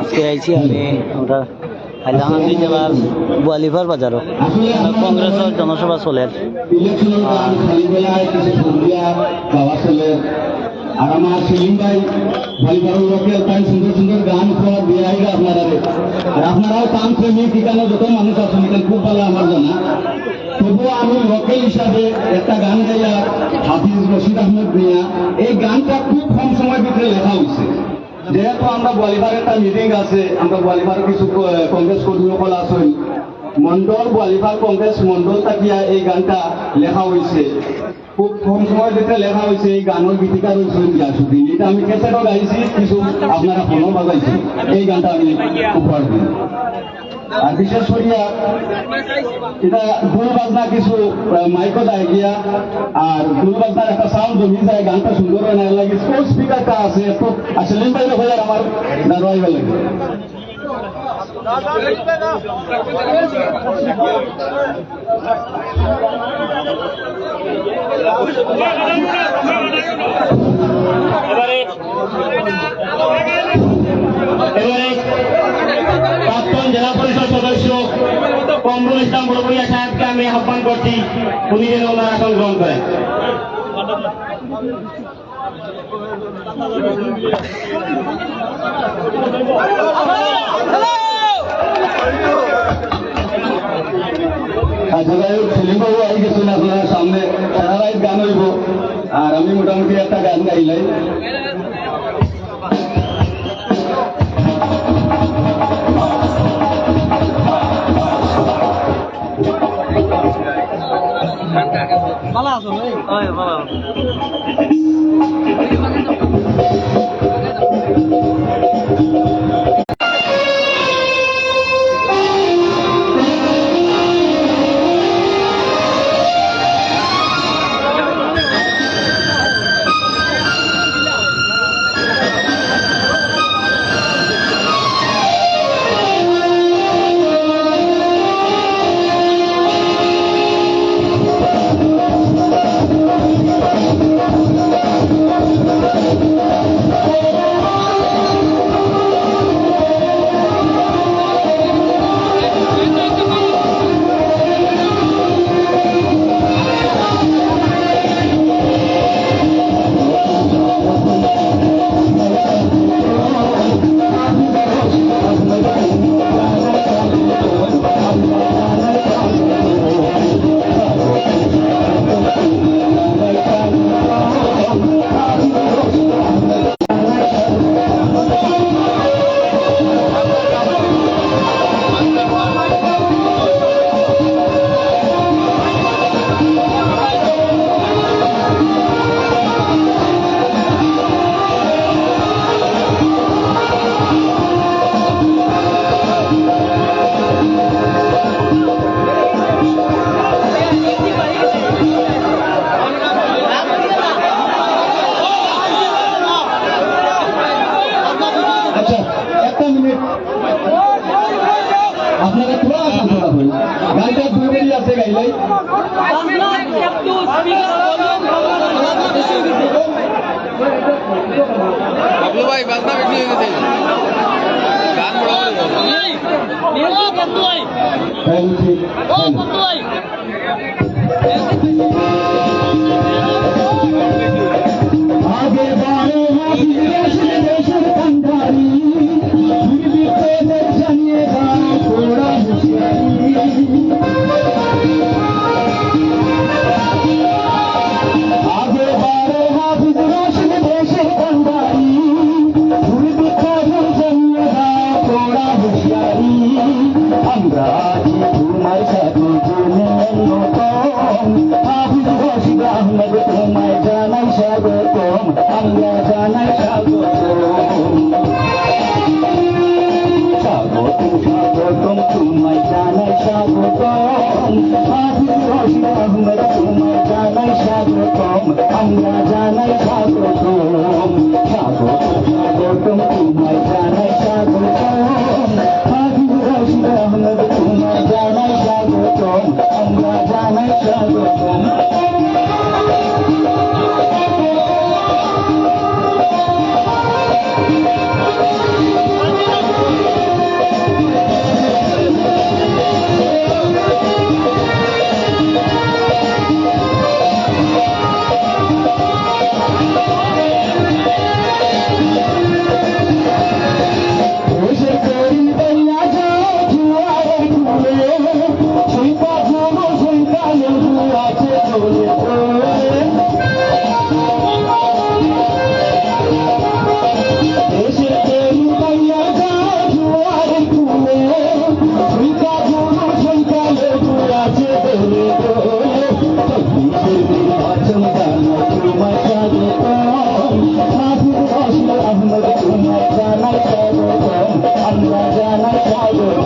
আজকে আইছি আমি আমরা হাইলাকান্দি জেলার গোয়ালিফার বাজারও কংগ্রেসের জনসভা চলে। আর আমার সেলিম ভাই ভাই লোকের তাই সুন্দর সুন্দর গান শোনা দিয়ে আইলে আপনারা আর আপনারাও কাম প্রেমিক ঠিকানা যত মানুষ আছেন এখানে খুব ভালো আমার জানা। তবুও আমি লোকেল হিসাবে একটা গান গাইয়া, হাফিজ রশিদ আহমেদ মিয়া, এই গানটা খুব কম সময় ভিতরে লেখা হয়েছে যেহেতু আমরা গোয়ালিবার একটা মিটিং আছে, আমরা গোয়ালিবার কিছু কংগ্রেস কর্মীসকল আছেন মন্ডল গোয়ালিবার কংগ্রেস মন্ডল থাকিয়া এই গানটা লেখা হয়েছে খুব কম সময় যেটা লেখা হয়েছে এই গানের গীতিকার হয়েছে গিয়াসুদ্দিন এটা আমি কেসেটও গাইছি কিছু আপনারা ফোনও বাজাইছি এই গানটা আমি উপহার দিই আর বিশেষ করিয়া এটা বাজনা কিছু মাইকো দেয় গিয়া আর বাজনার একটা সাউন্ড জমি যায়, গানটা সুন্দর হয় না লাগে স্পোর্টস স্পিকারটা আছে তো আসলে হয়ে আমার দাঁড়াইব লাগে এবারে প্রাক্তন জেলা পরিষদ সদস্য কমরুল ইসলাম বড়বড়িয়া সাহেবকে আমি আহ্বান করছি উনি যেন ওনার আসন গ্রহণ করেন আচ্ছা যাই হোক সেলিম আই গেছেন আপনার সামনে সারা রাত গান হইব। আর আমি মোটামুটি একটা গান গাইলাই আচ্ছা বাবলু ভাই বাজনা বেশি হয়ে গেছে। গান বড় করে আগে Vai, Paulo.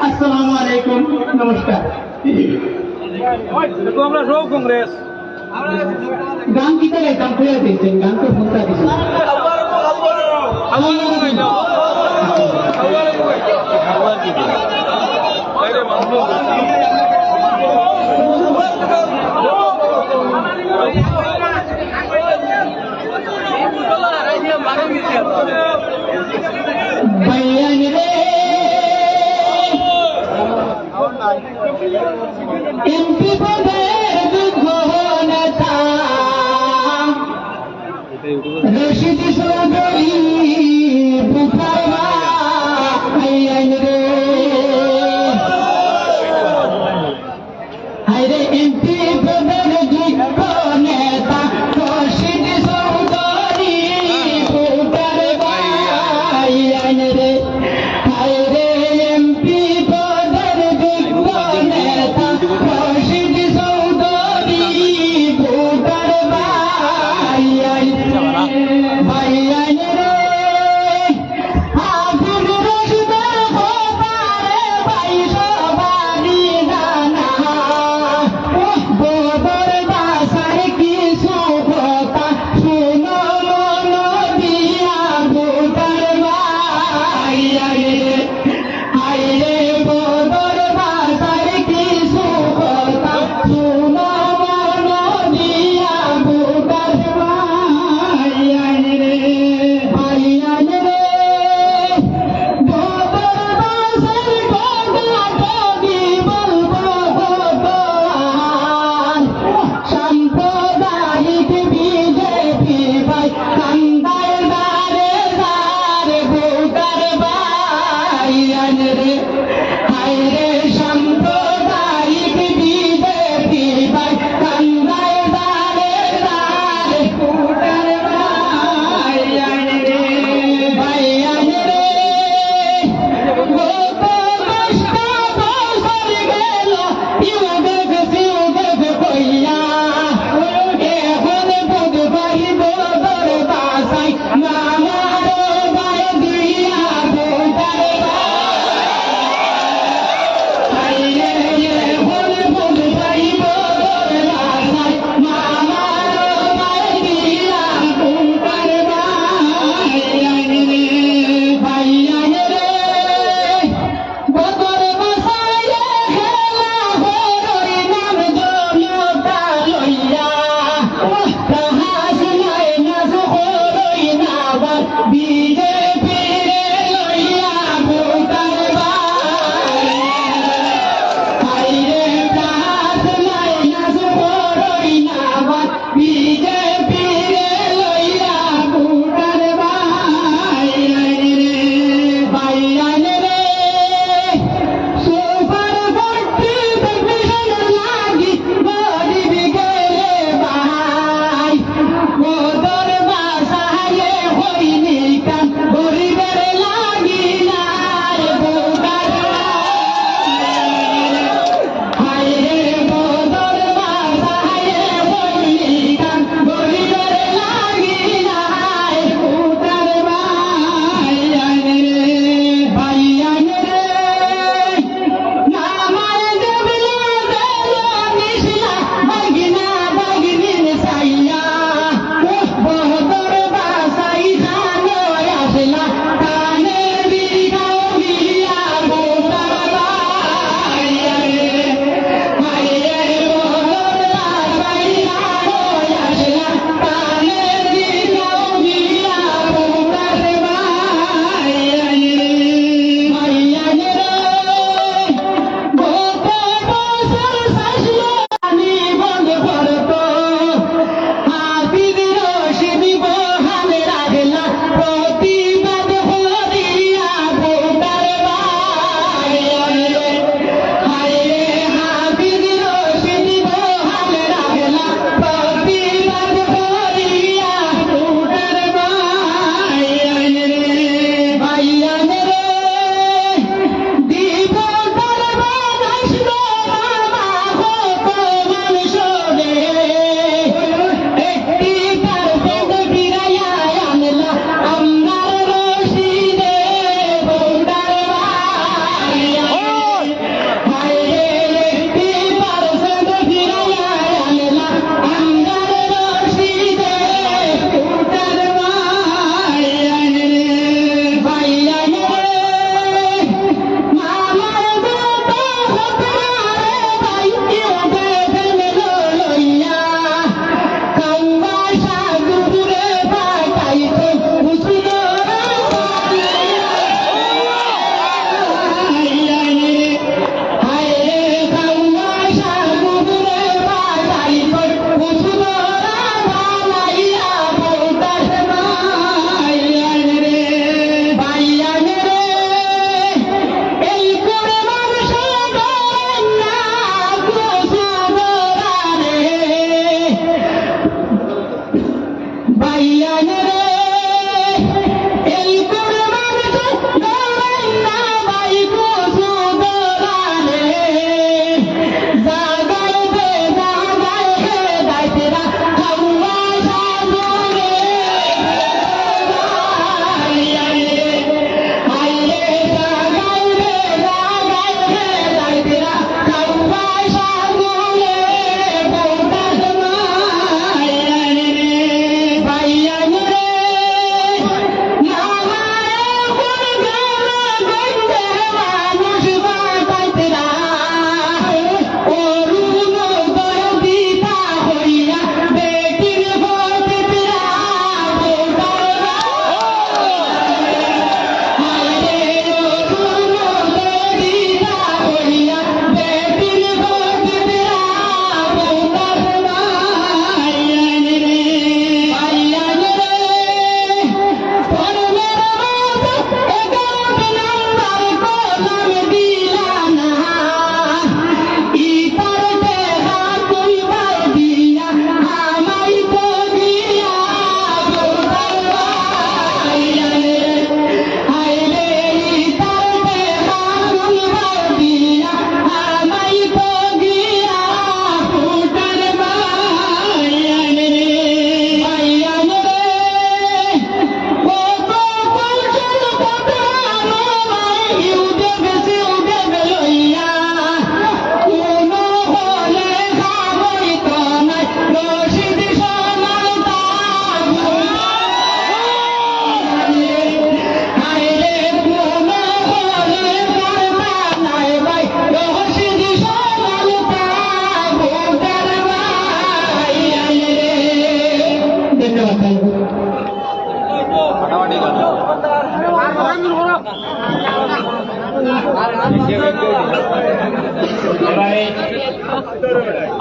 আসসালামু আলাইকুম নমস্কার আমরা সব কংগ্রেস। গান কি করে গান করে দিচ্ছেন গান তো শুনতে দিচ্ছেন এমপি পদে দুঃখনতা রশিদ চৌধুরী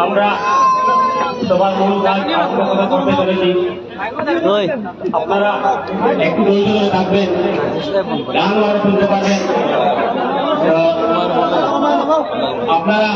আমরা সবার মূল কাজ আত্মকথা করতে চলেছি। আপনারা একটু ধৈর্য ধরে থাকবেন। গান শুনতে পারবেন আপনারা